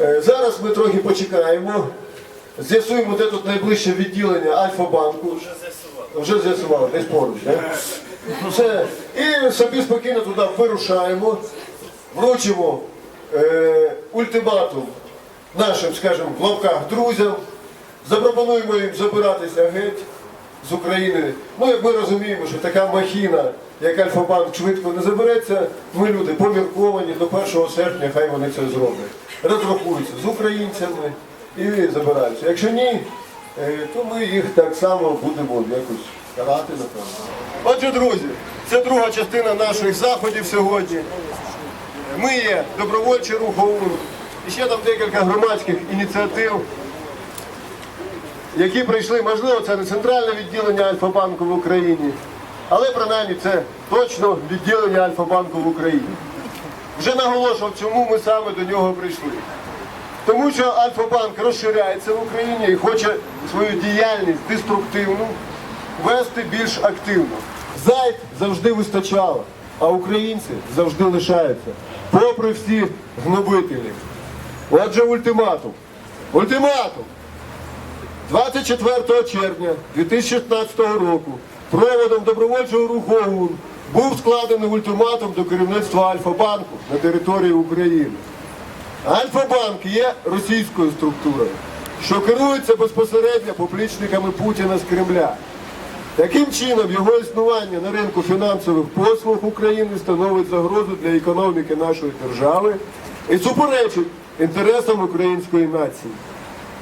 Е, Зараз ми трохи почекаємо. З'ясуємо, де тут найближче відділення Альфа-банку. Вже з'ясували, десь поруч. Все. І собі спокійно туди вирушаємо, вручимо е, ультиматум нашим, скажімо, в лавках друзям, запропонуємо їм забиратися геть з України. Ну, як ми розуміємо, що така махіна, як Альфа-банк, швидко не забереться, ми люди помірковані, до 1 серпня хай вони це зроблять. Розрахуються з українцями і забираються. Якщо ні, е, то ми їх так само будемо якось карати, напевно. Отже, друзі, це друга частина наших заходів сьогодні. Ми є добровольчий рух ОУН, і ще там декілька громадських ініціатив, які прийшли, можливо, це не центральне відділення Альфа-банку в Україні, але принаймні це точно відділення Альфа-банку в Україні. Вже наголошував, чому ми саме до нього прийшли. Тому що Альфа-банк розширяється в Україні і хоче свою діяльність деструктивну вести більш активно. Зайд завжди вистачало, а українці завжди лишаються, попри всі гнобителі. Отже, ультиматум. Ультиматум! 24 червня 2016 року проводом добровольчого руху ОУН був складений ультиматум до керівництва Альфа-банку на території України. Альфа-банк є російською структурою, що керується безпосередньо поплічниками Путіна з Кремля. Таким чином, його існування на ринку фінансових послуг України становить загрозу для економіки нашої держави і суперечить інтересам української нації.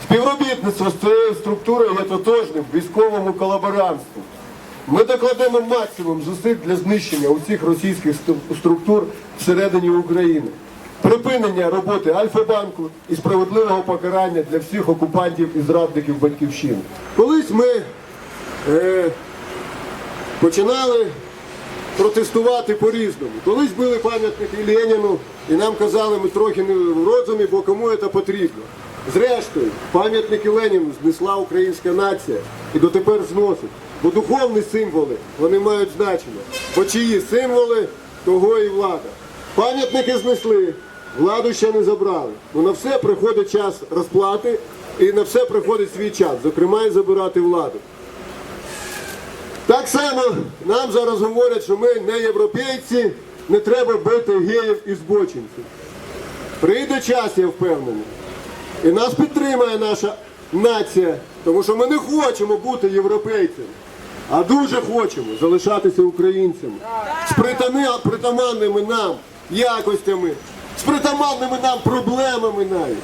Співробітництво з цією структурою є тотожним військовому колаборантству. Ми докладемо максимум зусиль для знищення усіх російських структур всередині України, припинення роботи Альфа-банку і справедливого покарання для всіх окупантів і зрадників батьківщини. Колись ми е, починали протестувати по-різному. Колись били пам'ятники Леніну, і нам казали, ми трохи не в розумі, бо кому це потрібно. Зрештою, пам'ятники Леніну знесла українська нація і дотепер зносить. Бо духовні символи вони мають значення. Бо чиї символи, того і влада. Пам'ятники знесли, владу ще не забрали. Ну на все приходить час розплати і на все приходить свій час, зокрема і забирати владу. Так само нам зараз говорять, що ми не європейці, не треба бити геїв і збочинців. Прийде час, я впевнений. І нас підтримає наша нація, тому що ми не хочемо бути європейцями, а дуже хочемо залишатися українцями з притаманними нам якостями, з притаманними нам проблемами навіть.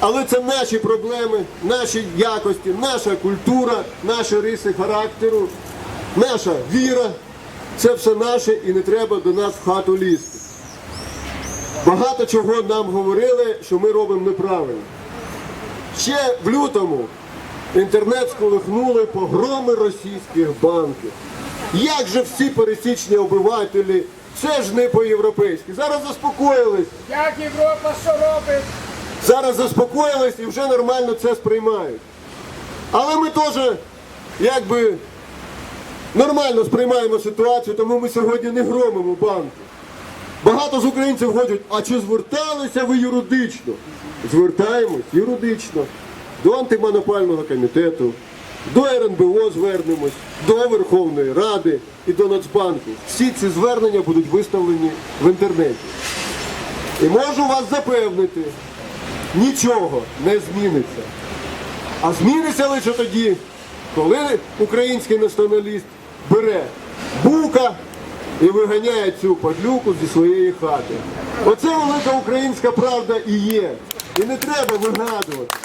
Але це наші проблеми, наші якості, наша культура, наші риси характеру, наша віра. Це все наше і не треба до нас в хату лізти. Багато чого нам говорили, що ми робимо неправильно. Ще в лютому інтернет сколихнули погроми російських банків. Як же всі пересічні обивателі, це ж не по-європейськи. Зараз заспокоїлись, Як Європа що робить? зараз заспокоїлись і вже нормально це сприймають. Але ми теж якби нормально сприймаємо ситуацію, тому ми сьогодні не громимо банки. Багато з українців хочуть, а чи зверталися ви юридично? Звертаємось юридично до антимонопольного комітету, до РНБО звернемось, до Верховної Ради і до Нацбанку. Всі ці звернення будуть виставлені в інтернеті. І можу вас запевнити, нічого не зміниться. А зміниться лише тоді, коли український націоналіст бере бука і виганяє цю падлюку зі своєї хати. Оце велика українська правда і є. І не треба вигадувати.